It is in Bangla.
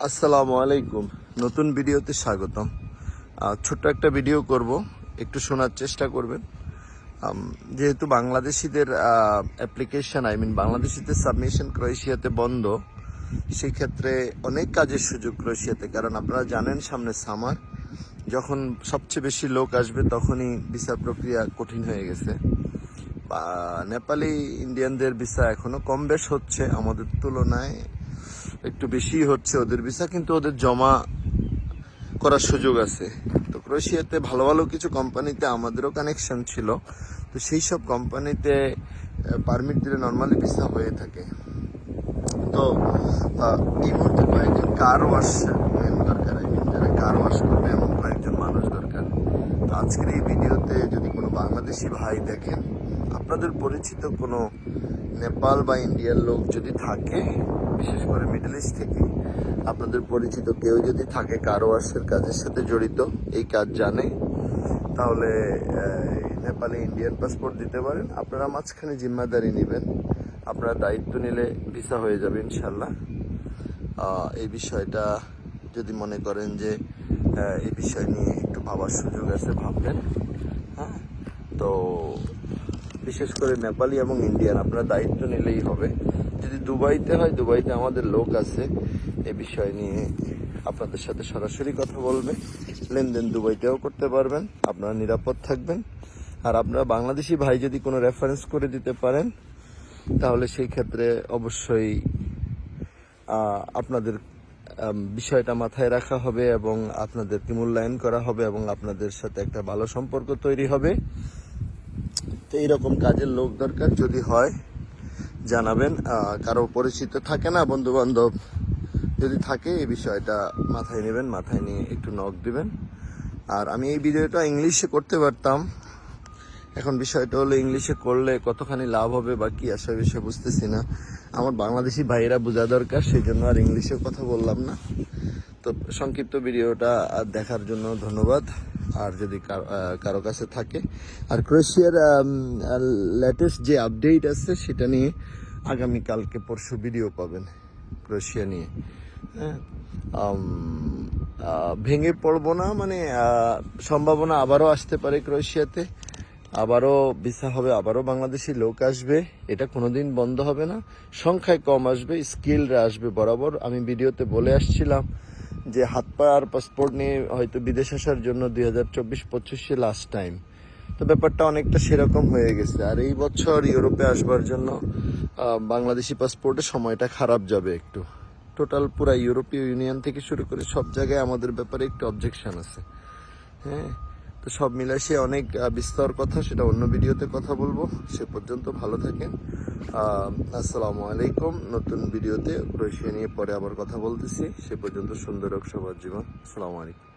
আসসালামু আলাইকুম। নতুন ভিডিওতে স্বাগতম। ছোট্ট একটা ভিডিও করব। একটু শোনার চেষ্টা করবেন। যেহেতু বাংলাদেশিদের অ্যাপ্লিকেশন আই মিন বাংলাদেশিদের সাবমিশন ক্রোয়েশিয়াতে বন্ধ সেই ক্ষেত্রে অনেক কাজের সুযোগ ক্রোয়েশিয়াতে। কারণ আপনারা জানেন সামনে সামার যখন সবচেয়ে বেশি লোক আসবে তখনই ভিসা প্রক্রিয়া কঠিন হয়ে গেছে। নেপালি ইন্ডিয়ানদের ভিসা এখনও কম বেশ হচ্ছে, আমাদের তুলনায় একটু বেশি হচ্ছে ওদের ভিসা কিন্তু ওদের জমা করার সুযোগ আছে। তো ক্রোয়েশিয়াতে ভালো ভালো কিছু কোম্পানিতে আমাদেরও কানেকশন ছিল। তো সেই সব কোম্পানিতে পারমিট দিলে নর্মালি ভিসা হয়ে থাকে। তো এই মুহূর্তে কয়েকজন কার ওয়াশ ম্যান দরকার I mean, যারা কার ওয়াশ করবে এমন কয়েকজন মানুষ দরকার। তো আজকের এই ভিডিওতে যদি কোনো বাংলাদেশি ভাই দেখেন আপনাদের পরিচিত কোনো নেপাল বা ইন্ডিয়ার লোক যদি থাকে, বিশেষ করে মিডল ইস্ট থেকে, আপনাদের পরিচিত কেউ যদি থাকে, কার কাজের সাথে জড়িত, এই কাজ জানে, তাহলে নেপালে ইন্ডিয়ান পাসপোর্ট দিতে পারেন। আপনারা মাঝখানে জিম্মাদারি নেবেন। আপনারা দায়িত্ব নিলে ভিসা হয়ে যাবে ইনশাল্লাহ এই বিষয়টা যদি মনে করেন যে এই বিষয় নিয়ে একটু ভাবার সুযোগ আছে, ভাববেন। হ্যাঁ? তো বিশেষ করে নেপালি এবং ইন্ডিয়ান, আপনারা দায়িত্ব নিলেই হবে। যদি দুবাইতে হয়, দুবাইতে আমাদের লোক আছে এ বিষয় নিয়ে আপনাদের সাথে সরাসরি কথা বলবে। লেনদেন দুবাইতেও করতে পারবেন, আপনারা নিরাপদ থাকবেন। আর আপনারা বাংলাদেশি ভাই যদি কোনো রেফারেন্স করে দিতে পারেন, তাহলে সেই ক্ষেত্রে অবশ্যই আপনাদের বিষয়টা মাথায় রাখা হবে এবং আপনাদেরকে মূল্যায়ন করা হবে এবং আপনাদের সাথে একটা ভালো সম্পর্ক তৈরি হবে। তো এইরকম কাজের লোক দরকার, যদি হয়, জানাবেন। কারও পরিচিত থাকে না বন্ধু বান্ধব যদি থাকে, এই বিষয়টা মাথায় নেবেন, মাথায় নিয়ে একটু নখ দিবেন। আর আমি এই ভিডিওটা ইংলিশে করতে পারতাম। এখন বিষয়টা হলো ইংলিশে করলে কতখানি লাভ হবে বা কি আসে বিষয় বুঝতেছি না। আমার বাংলাদেশি ভাইয়েরা বোঝা দরকার, সেই জন্য আর ইংলিশে কথা বললাম না। তো সংক্ষিপ্ত ভিডিওটা দেখার জন্য ধন্যবাদ। আর যদি কারও কাছে থাকে। আর ক্রোয়েশিয়ার লেটেস্ট যে আপডেট আছে, সেটা নিয়ে আগামী কালকে পরশু ভিডিও পাবেন ক্রোয়েশিয়া নিয়ে। হ্যাঁ? ভেঙে পড়ব না মানে সম্ভাবনা আবারও আসতে পারে ক্রোয়েশিয়াতে। আবারও ভিসা হবে, আবারও বাংলাদেশি লোক আসবে। এটা কোনোদিন বন্ধ হবে না। সংখ্যায় কম আসবে স্কিলরা আসবে বরাবর। আমি ভিডিওতে বলে আসছিলাম যে হাত পা আর পাসপোর্ট নিয়ে হয়তো বিদেশ আসার জন্য দুই হাজার চব্বিশ পঁচিশে লাস্ট টাইম তো ব্যাপারটা অনেকটা সেরকম হয়ে গেছে। আর এই বছর ইউরোপে আসবার জন্য বাংলাদেশি পাসপোর্টে সময়টা খারাপ যাবে একটু। টোটাল পুরা ইউরোপীয় ইউনিয়ন থেকে শুরু করে সব জায়গায় আমাদের ব্যাপারে একটু অবজেকশন আছে। হ্যাঁ? তো সব মিলে সে অনেক বিস্তর কথা, সেটা অন্য ভিডিওতে কথা বলব। সে পর্যন্ত ভালো থাকেন। আসসালামু আলাইকুম। নতুন ভিডিওতে ক্রোয়েশিয়া নিয়ে পরে আবার কথা বলতেছি। সে পর্যন্ত সুন্দর হোক সবার জীবন। আসসালামু আলাইকুম।